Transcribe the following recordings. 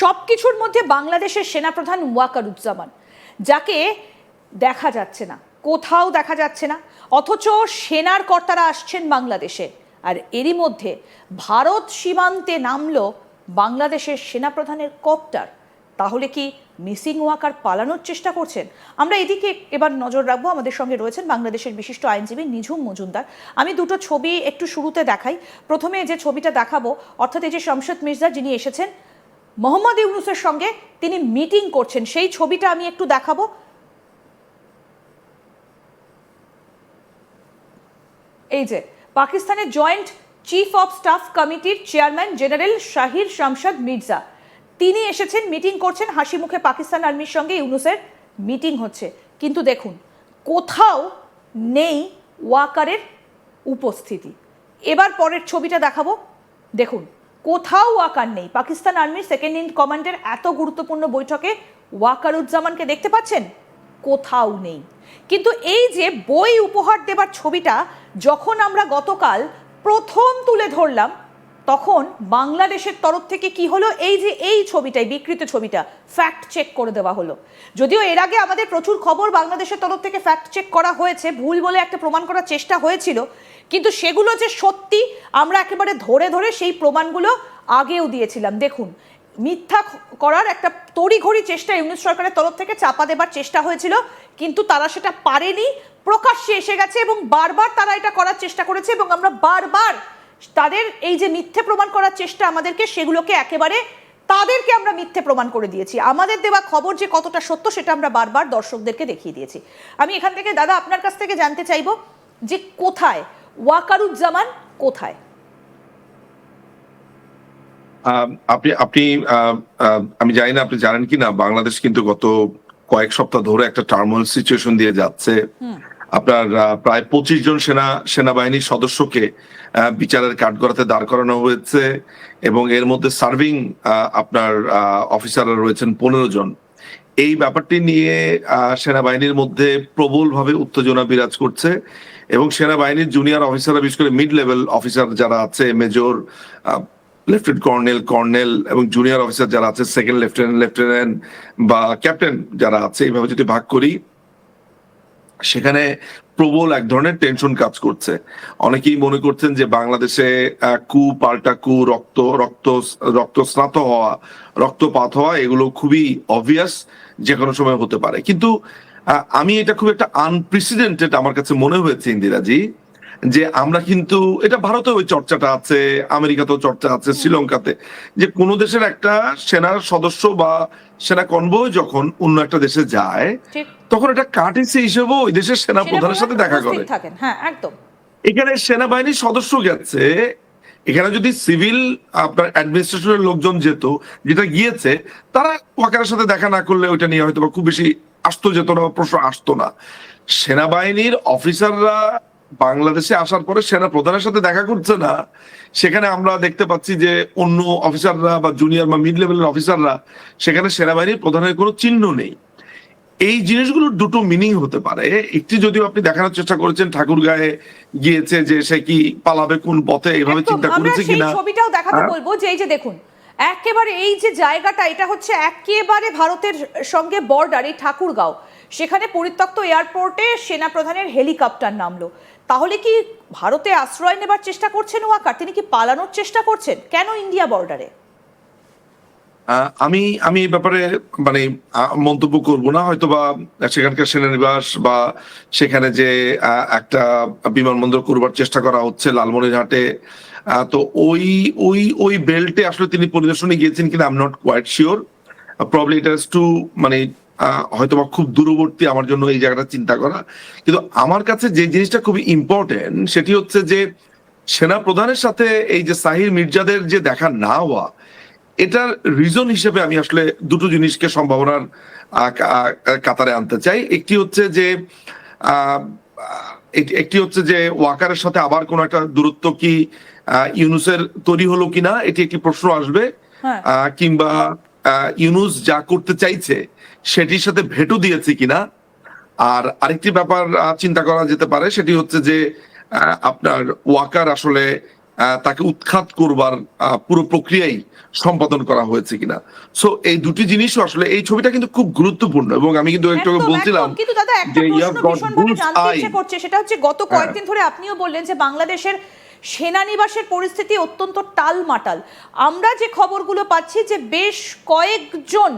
সব কিছুর মধ্যে বাংলাদেশের সেনাপ্রধান ওয়াকারুজ্জামান, যাকে দেখা যাচ্ছে না, কোথাও দেখা যাচ্ছে না, অথচ সেনার কর্তারা আসছেন বাংলাদেশে। আর এরই মধ্যে ভারত সীমান্তে নামল বাংলাদেশের সেনাপ্রধানের কপ্টার। তাহলে কি মিসিং ওয়াকার পালানোর চেষ্টা করছেন? আমরা এদিকে এবার নজর রাখব। আমাদের সঙ্গে রয়েছেন বাংলাদেশের বিশিষ্ট আইনজীবী নিঝুম মজুমদার। আমি দুটো ছবি একটু শুরুতে দেখাই। প্রথমে যে ছবিটা দেখাবো, অর্থাৎ এই যে শমশেদ মির্জা যিনি এসেছেন মোহাম্মদ ইউনুসের সঙ্গে তিনি মিটিং করছেন। সেই ছবিটা আমি একটু দেখাবো। এই যে, পাকিস্তানের জয়েন্ট চিফ অফ স্টাফ কমিটির চেয়ারম্যান জেনারেল শাহির শামশাদ মির্জা। তিনি এসেছেন, মিটিং করছেন। হাসি মুখে পাকিস্তান আর্মির সঙ্গে ইউনুসের মিটিং হচ্ছে। কিন্তু দেখুন, কোথাও নেই ওয়াকারের উপস্থিতি। এবার পরের ছবিটা দেখাবো। দেখুন কোথাও ওয়াকার নেই। পাকিস্তান আর্মির সেকেন্ড ইন কমান্ডের এত গুরুত্বপূর্ণ বৈঠকে ওয়াকারুজ্জামানকে দেখতে পাচ্ছেন? কোথাও নেই। কিন্তু এই যে বই উপহার দেবার ছবিটা, যখন আমরা গতকাল প্রথম তুলে ধরলাম তখন বাংলাদেশের তরফ থেকে কি হলো? এই যে এই ছবিটাই, বিকৃত ছবিটা ফ্যাক্ট চেক করে দেওয়া হলো। যদিও এর আগে আমাদের প্রচুর খবর বাংলাদেশের তরফ থেকে ফ্যাক্ট চেক করা হয়েছে, ভুল বলে একটা প্রমাণ করার চেষ্টা হয়েছিল, কিন্তু সেগুলো যে সত্যি আমরা একেবারে ধরে ধরে সেই প্রমাণগুলো আগেও দিয়েছিলাম। দেখুন, মিথ্যা করার একটা তড়িঘড়ি চেষ্টা ইউনিট সরকারের তরফ থেকে চাপা দেবার চেষ্টা হয়েছিল, কিন্তু তারা সেটা পারেনি। প্রকাশ্যে এসে গেছে এবং বারবার তারা এটা করার চেষ্টা করেছে এবং আমরা বারবার তাদের এই যে মিথ্যে প্রমাণ করার চেষ্টা আমাদেরকে সেগুলোকে একেবারে তাদেরকে আমরা মিথ্যে প্রমাণ করে দিয়েছি। আমাদের দেওয়া খবর যে কতটা সত্য সেটা আমরা বারবার দর্শকদেরকে দেখিয়ে দিয়েছি। আমি এখান থেকে দাদা আপনার কাছ থেকে জানতে চাইব যে কোথায় ওয়াকারুজ্জামান কোথায়? আপনি আপনি আমি জানি না আপনি জানেন কি না বাংলাদেশ কিন্তু গত কয়েক সপ্তাহ ধরে একটা টার্মোয়াল সিচুয়েশন দিয়ে যাচ্ছে। আপনার প্রায় পঁচিশ জন সেনা, সেনাবাহিনীর সদস্যকে বিচারের কাঠগড়াতে দাঁড় করানো হয়েছে এবং এর মধ্যে সার্ভিং আপনার অফিসাররা রয়েছেন পনেরো জন। এই ব্যাপারটি নিয়ে সেনাবাহিনীর মধ্যে প্রবলভাবে উত্তেজনা বিরাজ করছে এবং সেনাবাহিনীর জুনিয়র অফিসাররা, বিশেষ করে মিড লেভেল অফিসার যারা আছে মেজর লেফটেন্যান্ট কর্নেল কর্নেল এবং জুনিয়র অফিসার যারা আছে সেকেন্ড লেফটেন্যান্ট লেফটেন্যান্ট বা ক্যাপ্টেন যারা আছে, এইভাবে যদি ভাগ করি সেখানে প্রবল এক ধরনের টেনশন কাজ করছে। অনেকেই মনে করছেন যে বাংলাদেশে কু, পাল্টা কু, রক্ত রক্ত রক্তস্নাত হওয়া, রক্তপাত হওয়া, এগুলো খুবই অবভিয়াস যে কোনো সময় হতে পারে। কিন্তু আমি এটা খুব একটা আনপ্রেসিডেন্টেড আমার কাছে মনে হয়েছে ইন্দিরাজি যে আমরা কিন্তু এটা ভারতে ওই চর্চাটা আছে আমেরিকাতেও চর্চা আছে শ্রীলঙ্কাতে যে কোন দেশের একটা সেনার সদস্য বা সেনা কনভয় যখন অন্য একটা দেশে যায় তখন এটা কাটিসি হিসেবে ওই দেশের সেনা প্রধানের সাথে দেখা করে। হ্যাঁ এখানে সেনাবাহিনীর সদস্য গেছে এখানে যদি সিভিল আপনার অ্যাডমিনিস্ট্রেশনের লোকজন যেত যেটা গিয়েছে তারা ওয়াকারের সাথে দেখা না করলে ওইটা নিয়ে হয়তো বা খুব বেশি আসতো যেত না প্রশ্ন আসতো না। সেনাবাহিনীর অফিসাররা বাংলাদেশে আসার পরে সেনা প্রধানের সাথে দেখা করছে না। সেখানে আমরা দেখতে পাচ্ছি যে অন্য অফিসাররা বা জুনিয়র বা মিড লেভেলের অফিসাররা সেখানে সেনাবাহিনীর প্রধানের কোনো চিহ্ন নেই। এই জিনিসগুলোর দুটো মিনিং হতে পারে। একটি যদিও আপনি দেখানোর চেষ্টা করেছেন ঠাকুর গায়ে গিয়েছে যে সে কি পালাবে কোন পথে এভাবে চিন্তা করেছে কিনা। ছবিটাও দেখাতে হ্যাঁ? বলব যে এই যে দেখুন একেবারে এই যে জায়গাটা এটা হচ্ছে একেবারে ভারতের সঙ্গে বর্ডার এই ঠাকুরগাঁও। সেখানে পরিত্যক্ত এয়ারপোর্টে সেনাপ্রধানের হেলিকপ্টার নামলো। তাহলে কি ভারতে আশ্রয় নেবার চেষ্টা করছেন ওয়াকার? তিনি কি পালানোর চেষ্টা করছেন? কেন ইন্ডিয়া বর্ডারে? আমি আমি এই ব্যাপারে মানে মন্তব্য করব না। হয়তো বা সেখানকার সেনানিবাস বা সেখানে যে একটা বিমানবন্দর করবার চেষ্টা করা হচ্ছে লালমনিরহাটে তো ওই ওই ওই বেল্টে আসলে তিনি পরিদর্শনে গিয়েছেন কিনা I am not quite sure probably এটা টু মানে হয়তোবা খুব দূরবর্তী আমার জন্য এই জায়গাটা চিন্তা করা। কিন্তু আমার কাছে যে জিনিসটা খুবই ইম্পর্টেন্ট সেটি হচ্ছে যে সেনা প্রধানের সাথে এই যে সাহির মির্জাদের যে দেখা না হওয়া এটার রিজন হিসেবে আমি আসলে দুটো জিনিসকে সম্ভাবনার কাতারে আনতে চাই। একটি হচ্ছে যে আহ, একটি হচ্ছে যে ওয়াকারের সাথে আবার কোন একটা দূরত্ব কি ইউনুসের তৈরি হলো কিনা এটি একটি প্রশ্ন আসবে। হ্যাঁ। আহ, কিংবা ইউনুস যা করতে চাইছে সেটির সাথে ভেটো দিয়েছে কিনা? আর আরেকটি ব্যাপার চিন্তা করা যেতে পারে সেটি হচ্ছে যে আপনার ওয়াকার আসলে তাকে উৎখাত করবার পুরো প্রক্রিয়াই সম্পাদন করা হয়েছে কিনা। সো এই দুটি জিনিসও আসলে এই ছবিটা কিন্তু খুব গুরুত্বপূর্ণ এবং আমি কিন্তু একটু বলছিলাম কিন্তু দাদা একটা প্রশ্ন ভীষণভাবে জানতে ইচ্ছে করছে সেটা হচ্ছে গত হ্যাঁ। কয়েকদিন ধরে আপনিও বললেন যে বাংলাদেশের সেনানিবাসের পরিস্থিতি অত্যন্ত টালমাটাল। আমরা যে খবরগুলো পাচ্ছি যে বেশ কয়েকজন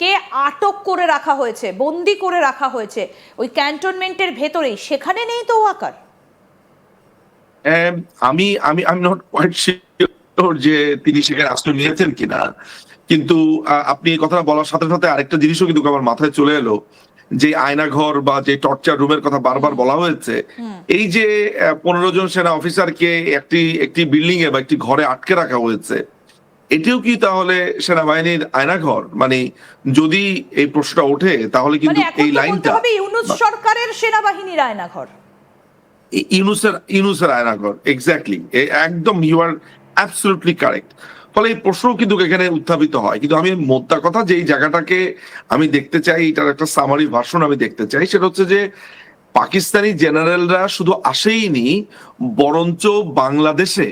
কে আটক করে রাখা হয়েছে, বন্দি করে রাখা হয়েছে ওই ক্যান্টনমেন্টের ভেতরেই। সেখানে নেই তো ওয়াকার? আমি আমি আমি নট কোয়াইট শিওর যে তিনি সেখানে আশ্রয় নিয়েছেন কিনা। কিন্তু আপনি এই কথাটা বলার সাথে সাথে আরেকটা জিনিসও কিন্তু আমার মাথায় চলে এলো। যে আয়নাঘর বা যে টর্চার রুমের কথা বারবার বলা হয়েছে এই যে পনেরো জন সেনা অফিসারকে একটি একটি বিল্ডিং এ বা একটি ঘরে আটকে রাখা হয়েছে এটিও কি তাহলে সেনাবাহিনীর আয়নাঘর? মানে যদি এই প্রশ্নটা ওঠে তাহলে মানে কিন্তু এই লাইনটা ইউনুস সরকারের সেনাবাহিনীর আয়নাঘর। ইউনুসের ইউনুসের আয়নাঘর এক্স্যাক্টলি একদম ইউ আর অ্যাবসলিউটলি কারেক্ট ফলে এই প্রশ্ন কিন্তু এখানে উত্থাপিত হয়। কিন্তু আমি মোদ্দা কথা যে এই জায়গাটাকে আমি দেখতে চাই, এটার একটা সামারি ভাষণ আমি দেখতে চাই, সেটা হচ্ছে যে পাকিস্তানি জেনারেলরা শুধু আসেইনি, বরঞ্চ বাংলাদেশে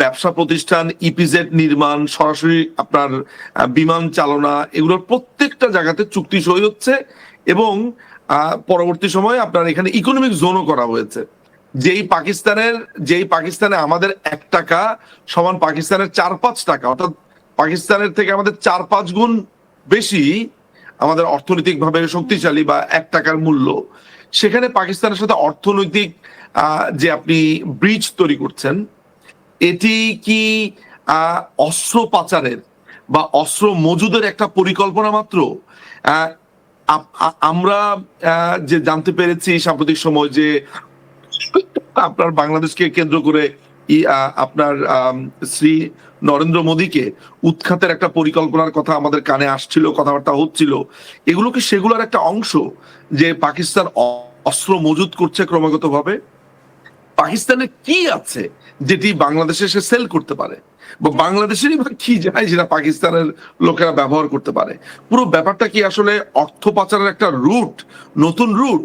ব্যবসা প্রতিষ্ঠান ইপিজেড নির্মাণ, সরাসরি আপনার বিমান চালনা, এগুলোর প্রত্যেকটা জায়গাতে চুক্তি সই হচ্ছে এবং পরবর্তী সময়ে আপনার এখানে ইকোনমিক জোনও করা হয়েছে। যেই পাকিস্তানের, যেই পাকিস্তানে আমাদের এক টাকা সমান পাকিস্তানের চার পাঁচ টাকা, অর্থাৎ পাকিস্তানের থেকে আমাদের চার পাঁচ গুণ বেশি আমাদের অর্থনৈতিকভাবে শক্তিশালী বা এক টাকার মূল্য, সেখানে পাকিস্তানের সাথে অর্থনৈতিক যে আপনি ব্রিজ তৈরি করছেন, এটি কি অস্ত্র পাচারের বা অস্ত্র মজুদের একটা পরিকল্পনা মাত্র? আমরা যে জানতে পেরেছি সাম্প্রতিক সময় যে আপনার বাংলাদেশকে কেন্দ্র করে আপনার শ্রী নরেন্দ্র মোদীকে উৎখাতের একটা পরিকল্পনার কথা আমাদের কানে আসছিল, কথাবার্তা হচ্ছিল। এগুলো কি সেগুলোর একটা অংশ যে পাকিস্তান অস্ত্র মজুত করছে ক্রমাগত ভাবে পাকিস্তানে কি আছে যেটি বাংলাদেশে সে সেল করতে পারে? বাংলাদেশেরই বা কি যায় যেটা পাকিস্তানের লোকেরা ব্যবহার করতে পারে? পুরো ব্যাপারটা কি আসলে অর্থ পাচারের একটা রুট নতুন রুট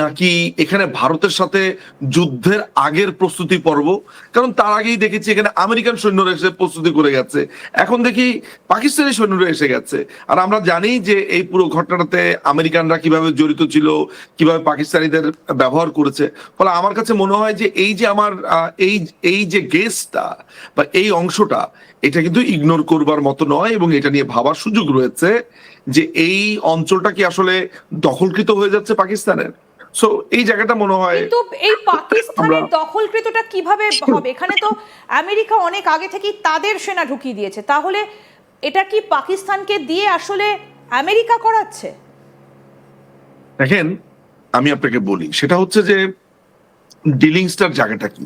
নাকি এখানে ভারতের সাথে যুদ্ধের আগের প্রস্তুতি পর্ব? কারণ তার আগেই দেখেছি এখানে আমেরিকান সৈন্যরা এসে প্রস্তুতি করে গেছে। এখন দেখি পাকিস্তানি সৈন্যরা এসে গেছে। আর আমরা জানি যে এই পুরো ঘটনাটাতে আমেরিকানরা কীভাবে জড়িত ছিল, কীভাবে পাকিস্তানিদের ব্যবহার করেছে। ফলে আমার কাছে মনে হয় যে এই যে আমার এই এই যে গেসটা বা এই অংশটা এটা কিন্তু ইগনোর করবার মতো নয় এবং এটা নিয়ে ভাবার সুযোগ রয়েছে যে এই অঞ্চলটা কি আসলে দখলকৃত হয়ে যাচ্ছে পাকিস্তানের? সো এই জায়গাটা মনে হয় কিন্তু এই পাকিস্তানের দখলকৃতটা কীভাবে হবে? এখানে তো আমেরিকা অনেক আগে থেকেই তাদের সেনা ঢুকিয়ে দিয়েছে। তাহলে এটা কি পাকিস্তানকে দিয়ে আসলে আমেরিকা করাচ্ছে? দেখেন আমি আপনাকে বলি সেটা হচ্ছে যে ডিলিংসটার জায়গাটা কি?